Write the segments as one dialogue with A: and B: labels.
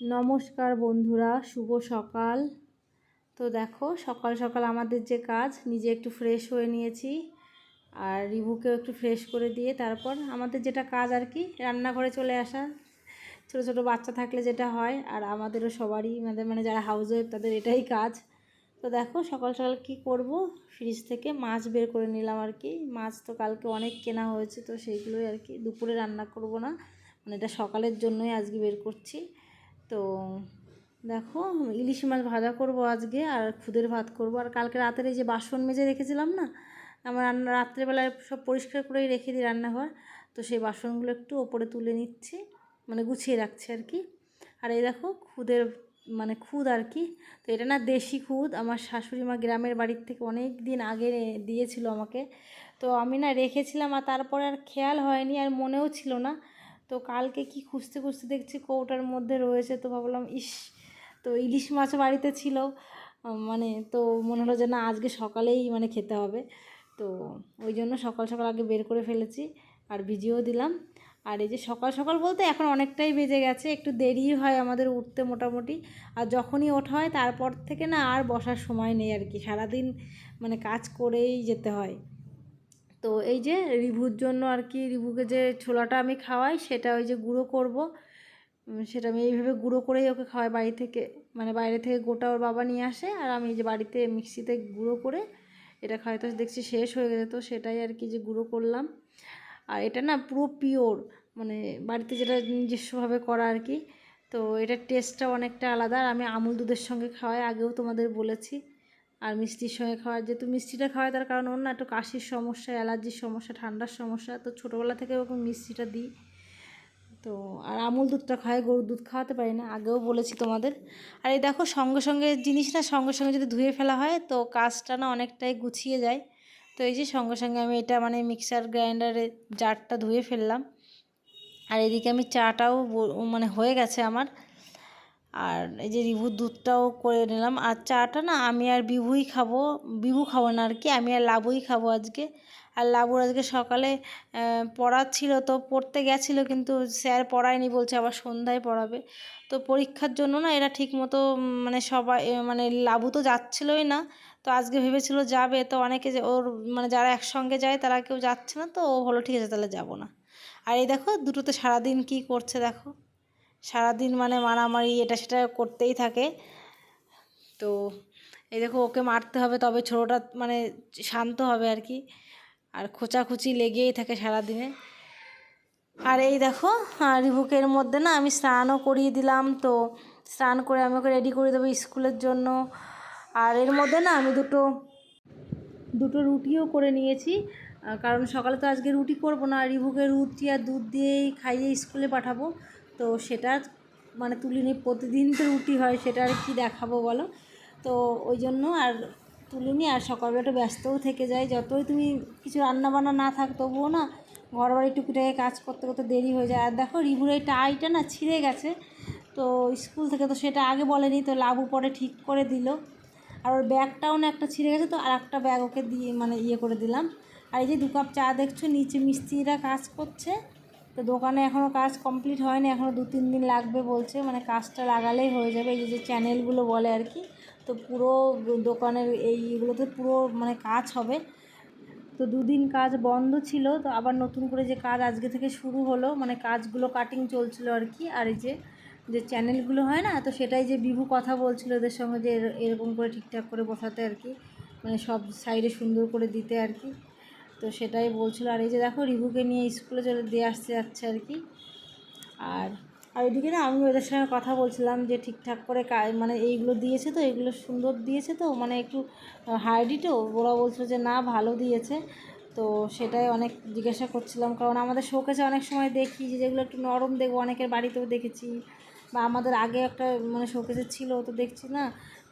A: নমস্কার বন্ধুরা, শুভ সকাল। তো দেখো, সকাল সকাল আমাদের যে কাজ, নিজে একটু ফ্রেশ হয়ে নিয়েছি আর রিভুকেও একটু ফ্রেশ করে দিয়ে তারপর আমাদের যেটা কাজ আর কি, রান্নাঘরে চলে আসা। ছোটো ছোটো বাচ্চা থাকলে যেটা হয়, আর আমাদেরও সবারই আমাদের মানে যারা হাউস ওয়াইফ তাদের এটাই কাজ। তো দেখো, সকাল সকাল কি করব? ফ্রিজ থেকে মাছ বের করে নিলাম আর কি। মাছ তো কালকে অনেক কেনা হয়েছে, তো সেইগুলোই আর কি। দুপুরে রান্না করব না মানে এটা সকালের জন্যই আজকে বের করছি। তো দেখো, ইলিশ মাছ ভাজা করব আজকে আর খুদের ভাত করব। আর কালকে রাতের এই যে বাসন মেজে রেখেছিলাম না, আমার রান্না রাত্রেবেলায় সব পরিষ্কার করেই রেখে দিই রান্নাঘর। তো সেই বাসনগুলো একটু ওপরে তুলে নিচ্ছি মানে গুছিয়ে রাখছি আর কি। আর এই দেখো, খুদের মানে খুদ আর কি। তো এটা না দেশি খুদ, আমার শাশুড়ি মা গ্রামের বাড়ির থেকে অনেক দিন আগে দিয়েছিল আমাকে। তো আমি না রেখেছিলাম আর তারপরে আর খেয়াল হয়নি, আর মনেও ছিল না। তো কালকে কি খুঁজতে খুঁজতে দেখছি কৌটার মধ্যে রয়েছে, তো ভাবলাম, ইস, তো ইলিশ মাছ বাড়িতে ছিল। মানে তো মনে হলো যে না, আজকে সকালেই মানে খেতে হবে। তো ওই জন্য সকাল সকাল আগে বের করে ফেলেছি আর ভিজিও দিলাম। আর এই যে সকাল সকাল বলতে এখন অনেকটাই বেজে গেছে, একটু দেরি হয় আমাদের উঠতে মোটামুটি। আর যখনই ওঠা হয়, তারপর থেকে না আর বসার সময় নেই আর কি। সারাদিন মানে কাজ করেই যেতে হয়। তো এই যে রিভুর জন্য আর কি রিভুকে যে ছোলাটা আমি খাওয়াই, সেটা ওই যে গুঁড়ো করব। সেটা আমি এইভাবে গুঁড়ো করেই ওকে খাওয়াই বাড়ি থেকে মানে বাইরে থেকে গোটা ওর বাবা নিয়ে আসে, আর আমি যে বাড়িতে মিক্সিতে গুঁড়ো করে এটা খাওয়াই। তো দেখছি শেষ হয়ে গেছে, তো সেটাই আর কি যে গুঁড়ো করলাম। আর এটা না পুরো পিওর মানে বাড়িতে যেটা নিজস্বভাবে করা আর কি তো এটার টেস্টটা অনেকটা আলাদা। আর আমি আমুল দুধের সঙ্গে খাওয়াই, আগেও তোমাদের বলেছি। আর মিষ্টির সঙ্গে খাওয়া যেহেতু মিষ্টিটা খাওয়ায় তার কারণ ওর না একটু কাশির সমস্যা, অ্যালার্জির সমস্যা, ঠান্ডার সমস্যা, তো ছোটোবেলা থেকে ওরকম মিষ্টিটা দিই। তো, আর আমুল দুধটা খায়, গরুর দুধ খাওয়াতে পারি না, আগেও বলেছি তোমাদের। আর এই দেখো, সঙ্গে সঙ্গে জিনিস না, সঙ্গে সঙ্গে যদি ধুয়ে ফেলা হয়, তো কাজটা না অনেকটাই গুছিয়ে যায়। তো এই যে সঙ্গে সঙ্গে আমি এটা মানে মিক্সার গ্রাইন্ডারে জারটা ধুয়ে ফেললাম। আর এদিকে আমি চাটাও মানে হয়ে গেছে আমার। আর এই যে রিভুর দুধটাও করে নিলাম। আর চাটা না আমি আর বিভুই খাব, বিভু খাব না আর কি আমি আর লাবুই খাব আজকে। আর লাবুর আজকে সকালে পড়ার ছিল তো, পড়তে গেছিল কিন্তু স্যার পড়ায়নি বলছে, আবার সন্ধ্যায় পড়াবে। তো পরীক্ষার জন্য না এরা ঠিক মতো মানে সবাই মানে লাবু তো যাচ্ছিলোই না, তো আজকে ভেবেছিল যাবে। তো অনেকে যে, ওর মানে যারা একসঙ্গে যায় তারা কেউ যাচ্ছে না, তো ও হলো ঠিক আছে, তাহলে যাব না। আর এই দেখো, দুটোতে সারাদিন কি করছে দেখো। সারাদিন মানে মারামারি এটা সেটা করতেই থাকে। তো এই দেখো ওকে মারতে হবে তবে ছোটোটা মানে শান্ত হবে আর কি। আর খোঁচাখুচি লেগেই থাকে সারাদিনে। আর এই দেখো রিভুকের মধ্যে না আমি স্নানও করিয়ে দিলাম। তো স্নান করে আমি ওকে রেডি করে দেবো স্কুলের জন্য। আর এর মধ্যে না আমি দুটো দুটো রুটিও করে নিয়েছি। কারণ সকালে তো আজকে রুটি করব না। রিভুকে রুটি আর দুধ দিয়েই খাইয়ে স্কুলে পাঠাবো। তো সেটা মানে তুলিনি প্রতিদিন তো রুটি হয়, সেটা আর কি দেখাবো বলো? তো ওই জন্য আর তুলিনি আর সকালবেলা একটু ব্যস্তও থেকে যায়। যতই তুমি কিছু রান্না বান্না না থাক তবুও না ঘর বাড়ি টুকিটাকে কাজ করতে করতে দেরি হয়ে যায়। আর দেখো রিভুর এই টাইটা না ছিঁড়ে গেছে, তো স্কুল থেকে তো সেটা আগে বলেনি, তো লাবু পরে ঠিক করে দিল। আর ওর ব্যাগটাও না একটা ছিঁড়ে গেছে, তো আর একটা ব্যাগ ওকে দিয়ে মানে ইয়ে করে দিলাম। আর এই যে দু কাপ চা দেখছ, নিচে মিস্ত্রিরা কাজ করছে। তো দোকানে এখনও কাজ কমপ্লিট হয়নি এখনও দু তিন দিন লাগবে বলছে মানে কাজটা লাগালেই হয়ে যাবে, এই যে চ্যানেলগুলো বলে আর কি। তো পুরো দোকানের এইগুলোতে পুরো মানে কাজ হবে। তো দুদিন কাজ বন্ধ ছিল, তো আবার নতুন করে যে কাজ আজকে থেকে শুরু হলো মানে কাজগুলো কাটিং চলছিল আর কি, আর এই যে যে চ্যানেলগুলো হয় না, তো সেটাই যে বিভু কথা বলছিল ওদের সঙ্গে যে এরকম করে ঠিকঠাক করে বসাতে আর কি মানে সব সাইডে সুন্দর করে দিতে আর কি। তো সেটাই বলছিল। আর এই যে দেখো রিভুকে নিয়ে স্কুলে চলে দিয়ে আসতে যাচ্ছে আর কি। আর আর এদিকে না আমি ওদের সঙ্গে কথা বলছিলাম যে ঠিকঠাক করে মানে এইগুলো দিয়েছে তো এগুলো সুন্দর দিয়েছে তো মানে একটু তো, ওরা বলছিল যে না, ভালো দিয়েছে। তো সেটাই অনেক জিজ্ঞাসা করছিলাম, কারণ আমাদের শোকেছে অনেক সময় দেখি যে যেগুলো একটু নরম দেখব, অনেকের বাড়িতেও দেখেছি। বা আমাদের আগে একটা মানে শোকেসে ছিল, তো দেখছি না,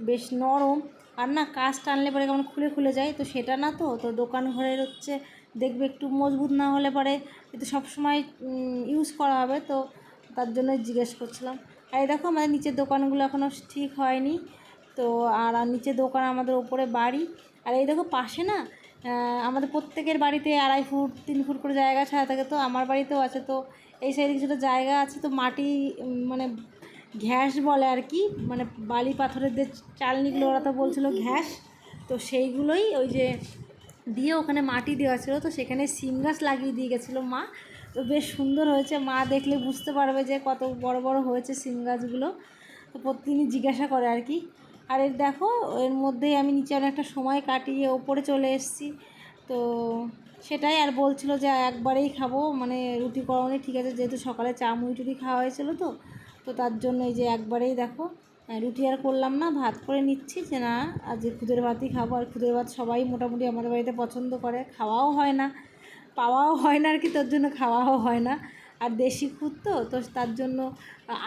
A: বেশ নরম। আর না কাজ টানলে পরে কেমন খুলে খুলে যায়, তো সেটা না তো তো দোকান ঘরের হচ্ছে দেখবে একটু মজবুত না হলে পরে কিন্তু সবসময় ইউজ করা হবে, তো তার জন্য জিজ্ঞেস করছিলাম। আর এই দেখো আমাদের নিচের দোকানগুলো এখনও ঠিক হয়নি, তো আর নিচের দোকান আমাদের ওপরে বাড়ি। আর এই দেখো পাশে না আমাদের প্রত্যেকের বাড়িতে আড়াই ফুট, তিন ফুট করে জায়গা ছাড়া থাকে, তো আমার বাড়িতেও আছে, তো এই সাইডে কিছুটা জায়গা আছে, তো মাটি মানে ঘ্যাস বলে আর কি মানে বালি পাথরের যে চালনিগুলো, ওরা তো বলছিলো ঘ্যাস। তো সেইগুলোই ওই যে দিয়ে ওখানে মাটি দেওয়া ছিল, তো সেখানে সিম গাছ লাগিয়ে দিয়ে গেছিল মা। তো বেশ সুন্দর হয়েছে, মা দেখলে বুঝতে পারবে যে কত বড় বড় হয়েছে সিম গাছগুলো। তো প্রতিদিনই জিজ্ঞাসা করে আর কি। আর এর দেখো, এর মধ্যেই আমি নিচে অনেকটা সময় কাটিয়ে ওপরে চলে এসেছি। তো সেটাই আর বলছিল যে একবারেই খাব মানে রুটি করনি ঠিক আছে, যেহেতু সকালে চা মুড়ি টুড়ি খাওয়া হয়েছিল তো। তো তার জন্য এই যে একবারেই দেখো রুটি আর করলাম না, ভাত করে নিচ্ছি, যে না আজ খুদের ভাতই খাব। আর খুদের ভাত সবাই মোটামুটি আমাদের বাড়িতে পছন্দ করে, খাওয়াও হয় না, পাওয়াও হয় না আর কি, তোর জন্য খাওয়াও হয় না। আর দেশি খুদ তো তো তার জন্য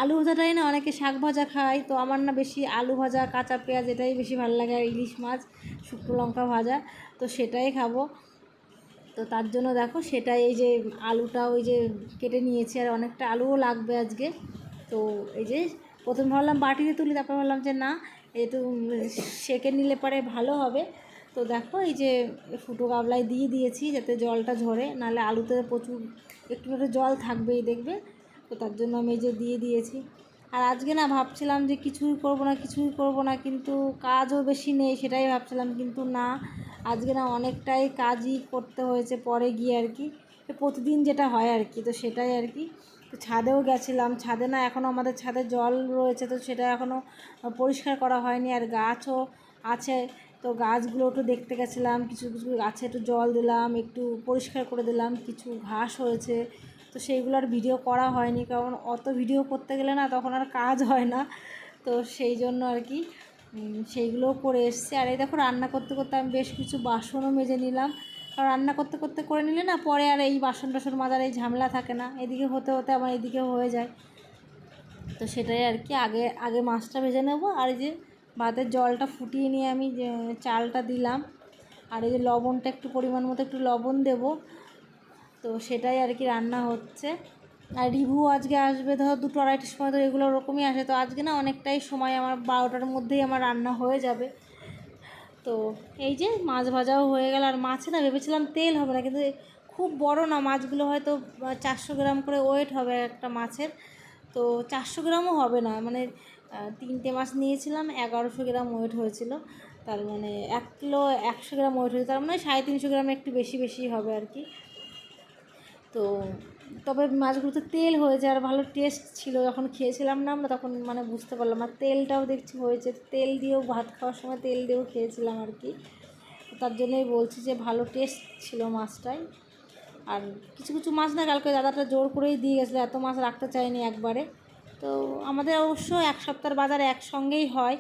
A: আলু ভাজাটাই না, অনেকে শাক ভাজা খায়, তো আমার না বেশি আলু ভাজা, কাঁচা পেঁয়াজ এটাই বেশি ভালো লাগে, আর ইলিশ মাছ, শুকনো লঙ্কা ভাজা, তো সেটাই খাব। তো তার জন্য দেখো, সেটাই এই যে আলুটা ওই যে কেটে নিয়েছি, আর অনেকটা আলুও লাগবে আজকে। তো এই যে প্রথমে ভাবলাম বাটিতে তুলি, তারপর ভাবলাম যে না, একটু সেকে নিলে পরে ভালো হবে। তো দেখো এই যে ফুটো গাবলায় দিয়ে দিয়েছি যাতে জলটা ঝরে, নাহলে আলুতে প্রচুর একটু একটু জল থাকবেই দেখবে। তো তার জন্য আমি এই যে দিয়ে দিয়েছি। আর আজকে না ভাবছিলাম যে কিছুই করব না, কিছুই করব না, কিন্তু কাজও বেশি নেই, সেটাই ভাবছিলাম, কিন্তু না, আজকে না অনেকটাই কাজই করতে হয়েছে পরে গিয়ে আর কি। প্রতিদিন যেটা হয় আর কি, তো সেটাই আর কি। তো ছাদেও গেছিলাম। ছাদে না এখনও আমাদের ছাদে জল রয়েছে, তো সেটা এখনও পরিষ্কার করা হয়নি। আর গাছও আছে, তো গাছগুলো একটু দেখতে গেছিলাম, কিছু কিছু গাছে একটু জল দিলাম, একটু পরিষ্কার করে দিলাম, কিছু ঘাস হয়েছে, তো সেইগুলো আর ভিডিও করা হয়নি। কারণ অত ভিডিও করতে গেলে না তখন আর কাজ হয় না, তো সেই জন্য আর কি সেইগুলোও করে এসছি। আর এই দেখো রান্না করতে করতে আমি বেশ কিছু বাসনও মেজে নিলাম। রান্না করতে করতে করে নিলে না পরে আর এই বাসন টাসন মাজার এই ঝামেলা থাকে না। এদিকে হতে হতে আমার এদিকেও হয়ে যায়। তো সেটাই আর কি, আগে আগে মাছটা ভেজে নেব আর এই যে ভাতের জলটা ফুটিয়ে নিয়ে আমি চালটা দিলাম আর এই যে লবণটা একটু পরিমাণ মতো একটু লবণ দেব। তো সেটাই আর কি রান্না হচ্ছে। আর রিভু আজকে আসবে ধরো দুটো আড়াইটার সময়, তো এগুলো ওরকমই আসে। তো আজকে না অনেকটাই সময় আমার বারোটার মধ্যেই আমার রান্না হয়ে যাবে। তো এই যে মাছ ভাজাও হয়ে গেল, আর মাছে না ভেবেছিলাম তেল হবে না, কিন্তু খুব বড় না, মাছগুলো হয়তো চারশো গ্রাম করে ওয়েট হবে একটা মাছের, তো চারশো গ্রামও হবে না মানে তিনটে মাছ নিয়েছিলাম, এগারোশো গ্রাম ওয়েট হয়েছিল, তার মানে এক কিলো একশো গ্রাম ওয়েট হয়েছে, তার মানে সাড়ে তিনশো গ্রাম একটু বেশি বেশি হবে আর কি, তো তবে মাছগুলোতে তেল হয়েছে আর ভালো টেস্ট ছিল। যখন খেয়েছিলাম না আমরা তখন মানে বুঝতে পারলাম আর তেলটাও দেখছি হয়েছে। তেল দিয়েও ভাত খাওয়ার সময় তেল দিয়েও খেয়েছিলাম আর কি। তার জন্যই বলছি যে ভালো টেস্ট ছিল মাছটাই। আর কিছু কিছু মাছ না কালকে দাদাটা জোর করেই দিয়ে গেছিল, এত মাছ রাখতে চায়নি একবারে। তো আমাদের অবশ্য এক সপ্তাহের বাজারে একসঙ্গেই হয়।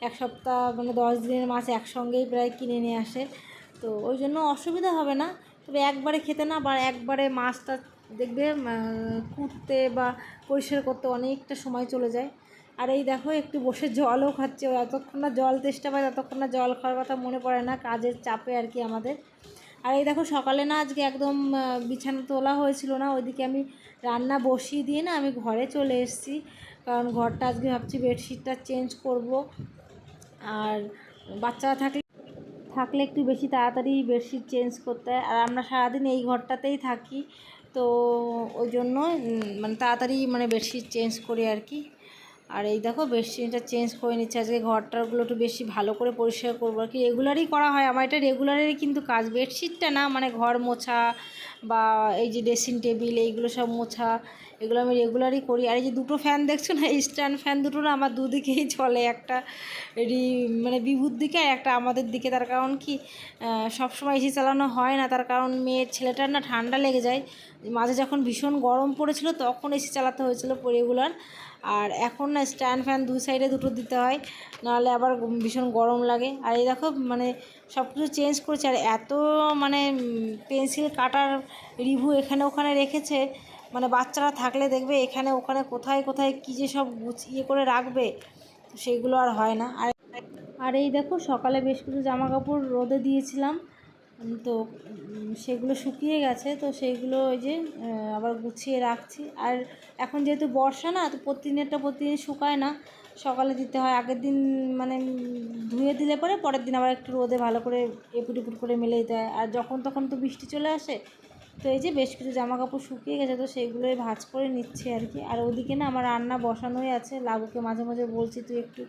A: এক সপ্তাহ মানে দশ দিনের মাছ একসঙ্গেই প্রায় কিনে নিয়ে আসে। তো ওই জন্য অসুবিধা হবে না। তবে একবারে খেতে না বা একবারে মাছটা দেখবে কুটতে বা পরিষ্কার করতে অনেকটা সময় চলে যায়। আর এই দেখো, একটু বসে জলও খাচ্ছে। এতক্ষণ না জল তেষ্টা পায় ততক্ষণ না জল খাওয়ার কথা মনে পড়ে না, কাজের চাপে আর কি আমাদের। আর এই দেখো, সকালে না আজকে একদম বিছানা তোলা হয়েছিল না, ওইদিকে আমি রান্না বসিয়ে দিয়ে না আমি ঘরে চলে এসেছি। কারণ ঘরটা আজকে ভাবছি বেডশিটটা চেঞ্জ করব। আর বাচ্চারা থাকলে থাকলে একটু বেশি তাড়াতাড়ি বেডশিট চেঞ্জ করতে হয়। আর আমরা সারাদিন এই ঘরটাতেই থাকি। তো ওই জন্য মানে তাড়াতাড়ি মানে বেডশিট চেঞ্জ করি আর কি। আর এই দেখো, বেডশিটটা চেঞ্জ করে নিচ্ছে। আজকে ঘরটারগুলো একটু বেশি ভালো করে পরিষ্কার করব আর কি। রেগুলারই করা হয়। আমার এটা রেগুলারেরই কিন্তু কাজ। বেডশিটটা না মানে ঘর মোছা বা এই যে ড্রেসিং টেবিল, এইগুলো সব মোছা। এগুলো আমি রেগুলারই করি। আর এই যে দুটো ফ্যান দেখছ না স্ট্যান্ড ফ্যান দুটো না আমার দুদিকেই চলে। একটা রি মানে বিভুর দিকে আর একটা আমাদের দিকে। তার কারণ কি সব সময় এসি চালানো হয় না। তার কারণ মেয়ের ছেলেটার না ঠান্ডা লেগে যায়। মাঝে যখন ভীষণ গরম পড়েছিল, তখন এসি চালাতে হয়েছিল রেগুলার আর এখন না স্ট্যান্ড ফ্যান দুই সাইডে দুটো দিতে হয়। নাহলে আবার ভীষণ গরম লাগে। আর এই দেখো মানে সব কিছু চেঞ্জ করেছে। আর এত মানে পেন্সিল কাটার রিভু এখানে ওখানে রেখেছে। মানে বাচ্চারা থাকলে দেখবে এখানে, ওখানে কোথায় কোথায় কী যে সব গুছিয়ে করে রাখবে, তো সেইগুলো আর হয় না। আর আর এই দেখো, সকালে বেশ কিছু জামা কাপড় রোদে দিয়েছিলাম তো সেগুলো শুকিয়ে গেছে, তো সেইগুলো ওই যে আবার গুছিয়ে রাখছি। আর এখন যেহেতু বর্ষা না, তো প্রতিদিনেরটা প্রতিদিন শুকায় না, সকালে দিতে হয়। আগের দিন মানে ধুয়ে দিলে পরে পরের দিন আবার একটু রোদে ভালো করে এপুট করে মেলে দিতে হয়। আর যখন তখন তো বৃষ্টি চলে আসে তো এই যে বেশ কিছু জামা কাপড় শুকিয়ে গেছে, তো সেইগুলোই ভাজ করে নিচ্ছে আর কি। আর ওদিকে না আমার রান্না বসানোই আছে, লাবুকে মাঝে মাঝে বলছি, তুই একটু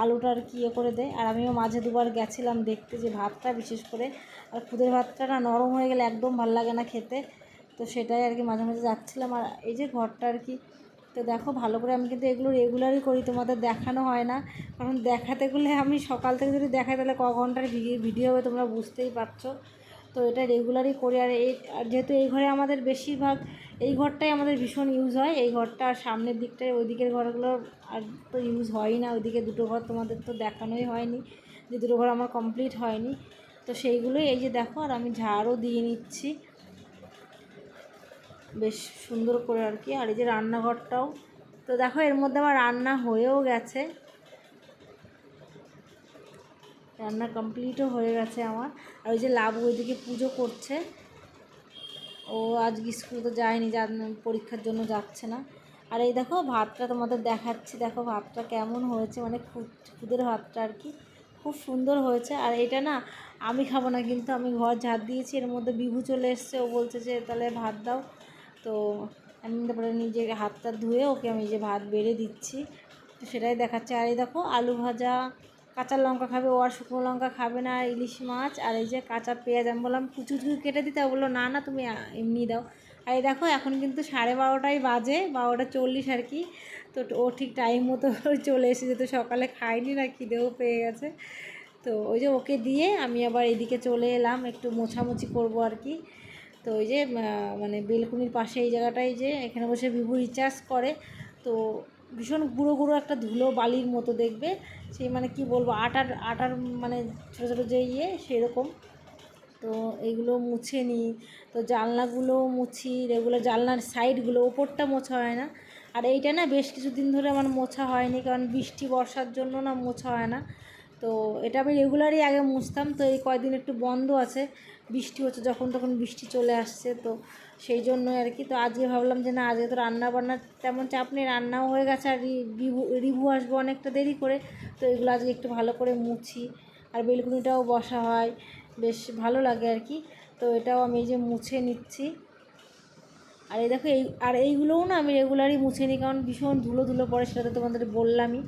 A: আলুটা আর কি ইয়ে করে দে। আর আমিও মাঝে দুবার গেছিলাম দেখতে যে ভাতটা বিশেষ করে, আর খুদের ভাতটা না নরম হয়ে গেলে একদম ভালো লাগে না খেতে। তো সেটাই আর কি মাঝে মাঝে যাচ্ছিলাম। আর এই যে ঘরটা আর কি, তো দেখো ভালো করে আমি কিন্তু এগুলো রেগুলারই করি, তোমাদের দেখানো হয় না। কারণ দেখাতে গেলে আমি সকাল থেকে যদি দেখাই, তাহলে ক ঘণ্টার ভিডিও হবে তোমরা বুঝতেই পারছ। তো এটা রেগুলারই করি আর এই যেহেতু এই ঘরে আমাদের বেশিরভাগ, এই ঘরটাই আমাদের ভীষণ ইউজ হয়। এই ঘরটা আর সামনের দিকটায় ওই দিকের ঘরগুলো আর তো ইউজ হয়ই না। ওইদিকে দুটো ঘর তোমাদের তো দেখানোই হয়নি যে দুটো ঘর আমার কমপ্লিট হয়নি। তো সেইগুলোই এই যে দেখো, আর আমি ঝাড়ও দিয়ে নিচ্ছি। বেশ সুন্দর করে আর কি। আর এই যে রান্নাঘরটাও। তো দেখো, এর মধ্যে আমার রান্না হয়েও গেছে। রান্না কমপ্লিটও হয়ে গেছে আমার। আর ওই যে লাভ ওইদিকে পুজো করছে। ও আজকে স্কুল তো যায়নি, যার পরীক্ষার জন্য যাচ্ছে না। আর এই দেখো ভাতটা তোমাদের দেখাচ্ছি, দেখো ভাতটা কেমন হয়েছে মানে খুদ, খুদের ভাতটা আর কি। খুব সুন্দর হয়েছে। আর এটা না আমি খাব না, কিন্তু আমি ঘর ঝাড় দিয়েছি, এর মধ্যে বিভু চলে এসছে, ও বলছে যে তাহলে ভাত দাও। তো আমি তারপরে নিজে হাতটা ধুয়ে ওকে আমি যে ভাত বেড়ে দিচ্ছি তো সেটাই দেখাচ্ছে। আর এই দেখো আলু ভাজা কাঁচা লঙ্কা খাবে, ও আর শুকনো লঙ্কা খাবে না ইলিশ মাছ, আর এই যে কাঁচা পেঁয়াজ, আমি বললাম, কুচু কুচু কেটে দিতে? বলল, না না, তুমি এমনি দাও। আর এই দেখো, এখন কিন্তু সাড়ে বারোটাই বাজে, বারোটা চল্লিশ আর কি। তো ও ঠিক টাইম মতো চলে এসেছে, তো সকালে খাইনি না, খিদেও পেয়ে গেছে। তো ওই যে ওকে দিয়ে আমি আবার এদিকে চলে এলাম, একটু মোছামুছি করব আর কি। তো ওই যে মানে বেলকুনির পাশে এই জায়গাটায় যে, এখানে বসে ভিভু রিচার্জ করে। তো ভীষণ গুঁড়ো গুঁড়ো একটা ধুলো বালির মতো দেখবে। সেই মানে কি বলব, আটার আটার মানে ছোটো ছোটো যে ইয়ে সেরকম। তো এইগুলো মুছে নিই তো জানলাগুলো মুছি রেগুলার জানলার সাইডগুলো ওপরটা মোছা হয় না। আর এইটা না বেশ কিছুদিন ধরে আমার মোছা হয়নি, কারণ বৃষ্টি, বর্ষার জন্য না মোছা হয় না। তো এটা আমি রেগুলারই আগে মুছতাম, তো এই কয়দিন একটু বন্ধ আছে, বৃষ্টি হচ্ছে যখন তখন বৃষ্টি চলে আসছে, তো সেই জন্য আর কি তো আজকে ভাবলাম যে না, আজকে তো রান্না বান্নার তেমন চাপ নেই, রান্নাও হয়ে গেছে, আর রিভু রিভু আসব অনেকটা দেরি করে, তো এগুলো আজকে একটু ভালো করে মুছি। আর বেলকুনিটাও বসা হয়, বেশ ভালো লাগে আর কি তো এটাও আমি এই যে মুছে নিচ্ছি। আর এই দেখো, এই আর এইগুলোও না আমি রেগুলারই মুছে নিই, কারণ ভীষণ ধুলো ধুলো পড়ে, সেটা তো তোমাদের বললামই।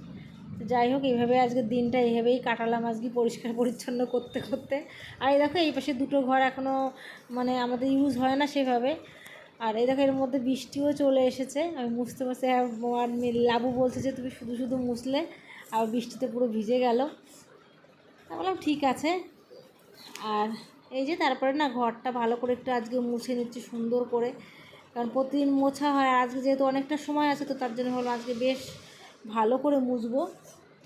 A: যাই হোক, এইভাবে আজকে দিনটা এইভাবেই কাটালাম, আজকে পরিষ্কার পরিচ্ছন্ন করতে করতে। আর এই দেখো, এই পাশে দুটো ঘর এখনও মানে আমাদের ইউজ হয় না সেভাবে। আর এই দেখো, এর মধ্যে বৃষ্টিও চলে এসেছে। আমি মুছতে মুছতে আর আর লাবু বলছে যে, তুমি শুধু শুধু মুছলে, আর বৃষ্টিতে পুরো ভিজে গেল। বললাম, ঠিক আছে। আর এই যে, তারপরে না, ঘরটা ভালো করে একটু আজকে মুছে নিচ্ছি, সুন্দর করে। কারণ প্রতিদিন মোছা হয় আজকে যেহেতু অনেকটা সময় আছে, তো তার জন্য হলো আজকে বেশ ভালো করে মুছবো।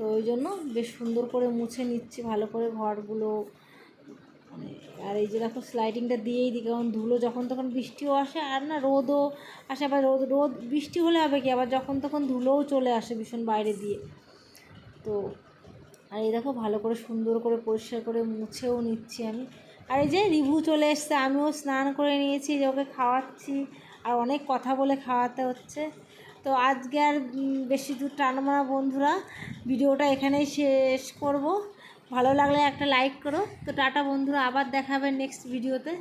A: তো ওই জন্য বেশ সুন্দর করে মুছে নিচ্ছি, ভালো করে ঘরগুলো। মানে আর এই যে দেখো স্লাইডিংটা দিয়েই দিই, কারণ ধুলো যখন তখন বৃষ্টিও আসে, আর না রোদও আসে, আবার রোদ রোদ, বৃষ্টি হলে হবে কি, আবার যখন তখন ধুলোও চলে আসে ভীষণ বাইরে দিয়ে। তো, আর এই দেখো ভালো করে সুন্দর করে পরিষ্কার করে মুছেও নিচ্ছি আমি। আর এই যে রিভু চলে এসছে, আমিও স্নান করে নিয়েছি, যে ওকে খাওয়াচ্ছি, আর অনেক কথা বলে খাওয়াতে হচ্ছে। তো আজকে আর বেশি দূর টানবো না বন্ধুরা। ভিডিওটা এখানেই শেষ করব। ভালো লাগলে একটা লাইক করো। তো টাটা বন্ধুরা, আবার দেখাবে নেক্সট ভিডিওতে